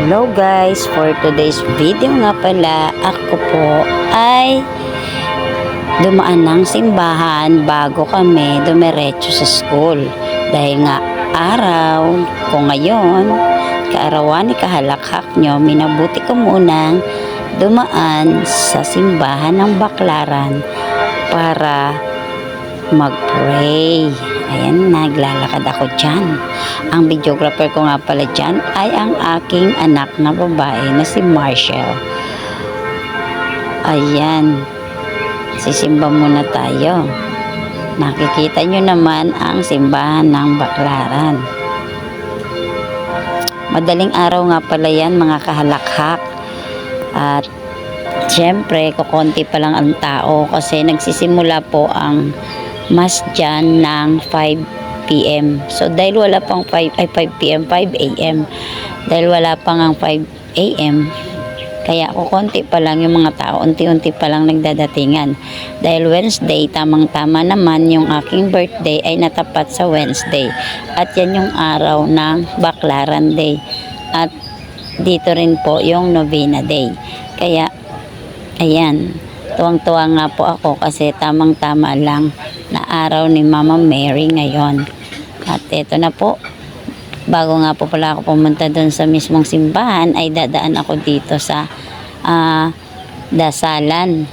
Hello guys, for today's video nga pala, ako po ay dumaan ng simbahan bago kami dumiretso sa school. Dahil nga araw ko ngayon, kaarawan ni kahalakhak nyo, minabuti ko munang dumaan sa simbahan ng Baklaran para mag-pray. Ayan, naglalakad ako dyan. Ang videographer ko nga pala dyan ay ang aking anak na babae na si Marshall. Ayan, sisimba muna tayo. Nakikita nyo naman ang simbahan ng Baklaran. Madaling araw nga pala yan mga kahalakhak. At Siyempre, kukonti pa lang ang tao kasi nagsisimula po ang mas dyan ng 5 p.m. So, dahil wala pang 5, ay 5 p.m., 5 a.m. Dahil wala pang ang 5 a.m., kaya kukonti pa lang yung mga tao, unti-unti pa lang nagdadatingan. Dahil Wednesday, tamang-tama naman yung aking birthday ay natapat sa Wednesday. At yan yung araw ng Baklaran Day. At dito rin po yung Novena Day. Kaya Ayan, tuwang-tuwa nga po ako kasi tamang-tama lang araw ni Mama Mary ngayon. At eto na po, bago nga po pala ako pumunta doon sa mismong simbahan, ay dadaan ako dito sa ah, dasalan.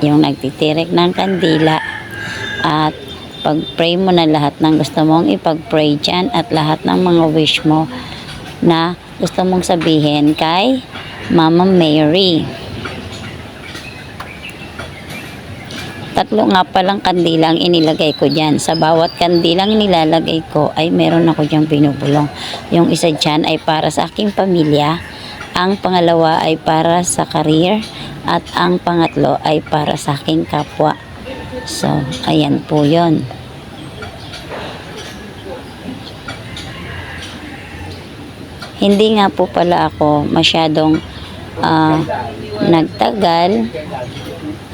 Yung nagtitirik ng kandila. At pag-pray mo na lahat ng gusto mong ipag-pray dyan at lahat ng mga wish mo na gusto mong sabihin kay Mama Mary. Tatlo nga palang kandila ang inilagay ko dyan. Sa bawat kandilang nilalagay ko ay meron ako dyan binubulong. Yung isa dyan ay para sa aking pamilya. Ang pangalawa ay para sa career. At ang pangatlo ay para sa aking kapwa. So, ayan po yon. Hindi nga po pala ako masyadong ah, nagtagal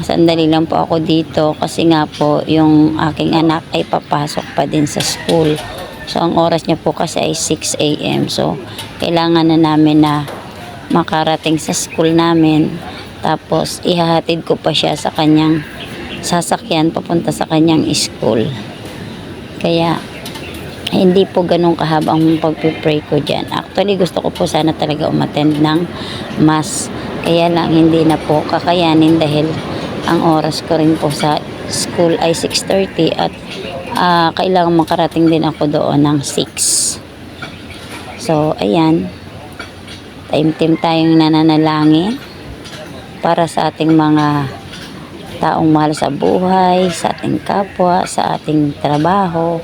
Sandali lang po ako dito kasi nga po yung aking anak ay papasok pa din sa school. So ang oras niya po kasi ay 6 a.m. So kailangan na namin na makarating sa school namin. Tapos ihahatid ko pa siya sa kanyang sasakyan papunta sa kanyang school. Kaya hindi po ganun kahaba ang pagpipray ko dyan. Actually, gusto ko po sana talaga umattend ng mass. Kaya lang hindi na po kakayanin dahil ang oras ko rin po sa school ay 6.30 at ah, kailangan makarating din ako doon ng 6. So, ayan. Time-time tayong nananalangin para sa ating mga taong mahal sa buhay, sa ating kapwa, sa ating trabaho,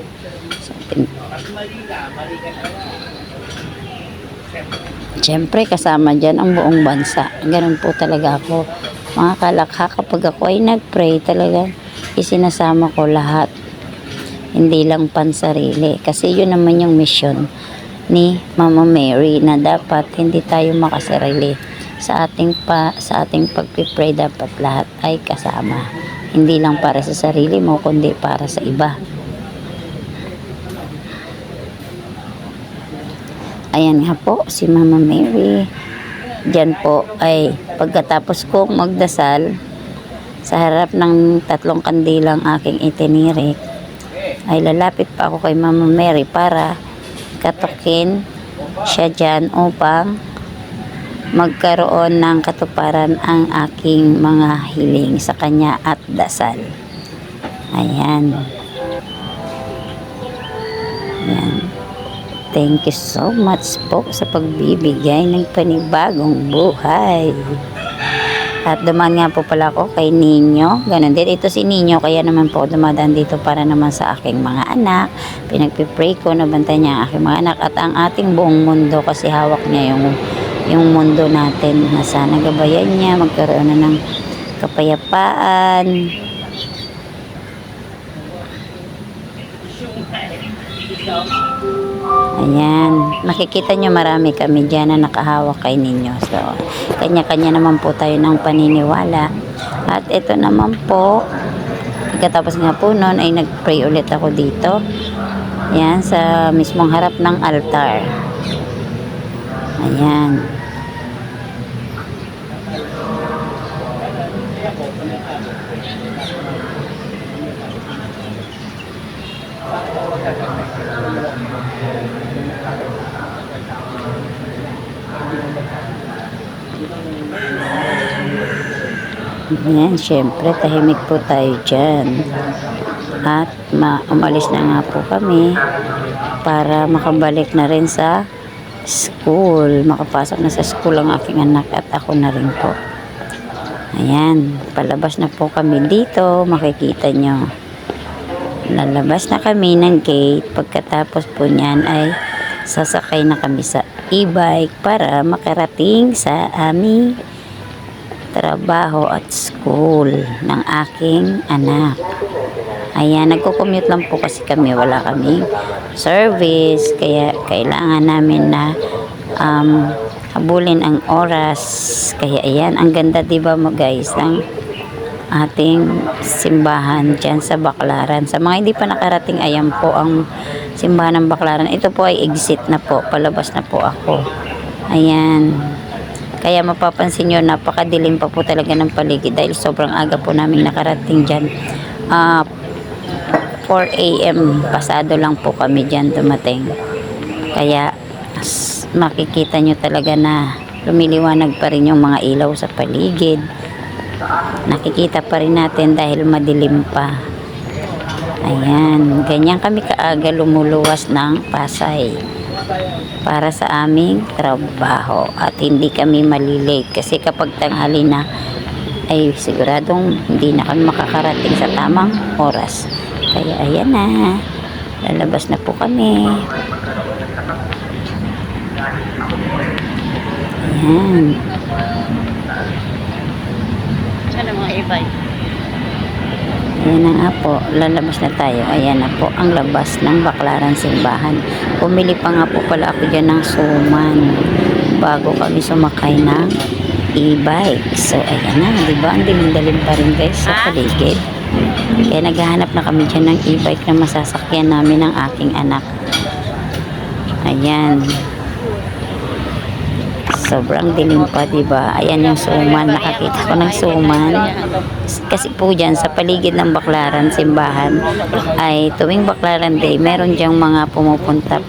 sa ating Siyempre, kasama dyan ang buong bansa. Ganun po talaga ako. Mga kalakha, kapag ako ay nag-pray, talaga isinasama ko lahat. Hindi lang pansarili. Kasi yun naman yung mission ni Mama Mary na dapat hindi tayo makasarili. Sa ating, pa, sa ating pagpipray, dapat lahat ay kasama. Hindi lang para sa sarili mo, kundi para sa iba. Ayan nga po, si Mama Mary. Diyan po ay pagkatapos kong magdasal sa harap ng tatlong kandilang aking itinirik ay lalapit pa ako kay Mama Mary para katukin siya dyan upang magkaroon ng katuparan ang aking mga hiling sa kanya at dasal. Ayan. Ayan. Thank you so much po sa pagbibigay ng panibagong buhay. At dumaan nga po pala ako kay Ninyo. Ganon din. Ito si Ninyo. Kaya naman po dumadaan dito para naman sa aking mga anak. Pinagpipray ko na bantay niya ang aking mga anak. At ang ating buong mundo kasi hawak niya yung, yung mundo natin. Na sana gabayan niya. Magkaroon na ng kapayapaan. Ayan. Makikita nyo marami kami dyan na nakahawak kay ninyo. So, kanya-kanya naman po tayo ng paniniwala. At ito naman po, pagkatapos nga po noon ay nag-pray ulit ako dito. Yan, sa mismong harap ng altar. Ayan. Ayan, syempre, tahimik po tayo dyan. At ma umalis na nga po kami para makabalik na rin sa school. Makapasok na sa school ang aking anak at ako na rin po. Ayan, palabas na po kami dito. Makikita nyo. Lalabas na kami ng gate. Pagkatapos po niyan ay sasakay na kami sa e-bike para makarating sa aming trabaho at school ng aking anak. Ayan, nagko-commute lang po kasi kami. Wala kaming service. Kaya kailangan namin na um, habulin ang oras. Kaya ayan, ang ganda diba mo guys ng ating simbahan dyan sa Baklaran. Sa mga hindi pa nakarating, ayan po ang simbahan ng Baklaran. Ito po ay exit na po. Palabas na po ako. Ayan. Kaya mapapansin nyo, napakadilim pa po talaga ng paligid dahil sobrang aga po namin nakarating dyan. Ah, 4 a.m. pasado lang po kami dyan dumating. Kaya makikita nyo talaga na lumiliwanag pa rin yung mga ilaw sa paligid. Nakikita pa rin natin dahil madilim pa. Ayan, ganyan kami kaaga lumuluwas ng Pasay para sa aming trabaho. At hindi kami malilate kasi kapag tanghali na ay siguradong hindi na kami makakarating sa tamang oras. Kaya ayan na. Lalabas na po kami. Ayan E-bike. Ayan na nga po, lalabas na tayo. Ayan na po ang labas ng Baklaran Simbahan. Pumili pa nga po pala ako dyan ng suman bago kami sumakay ng e-bike. So, ayan na, di ba? Ang dilim-dalim pa rin guys sa paligid. Kaya naghahanap na kami dyan ng e-bike na masasakyan namin ng aking anak. Ayan. Sobrang dilim pa, ba? Ayan yung suman. Nakakita ko ng suman. Kasi po dyan, sa paligid ng Baklaran, simbahan, ay tuwing Baklaran Day, meron diyang mga pumupunta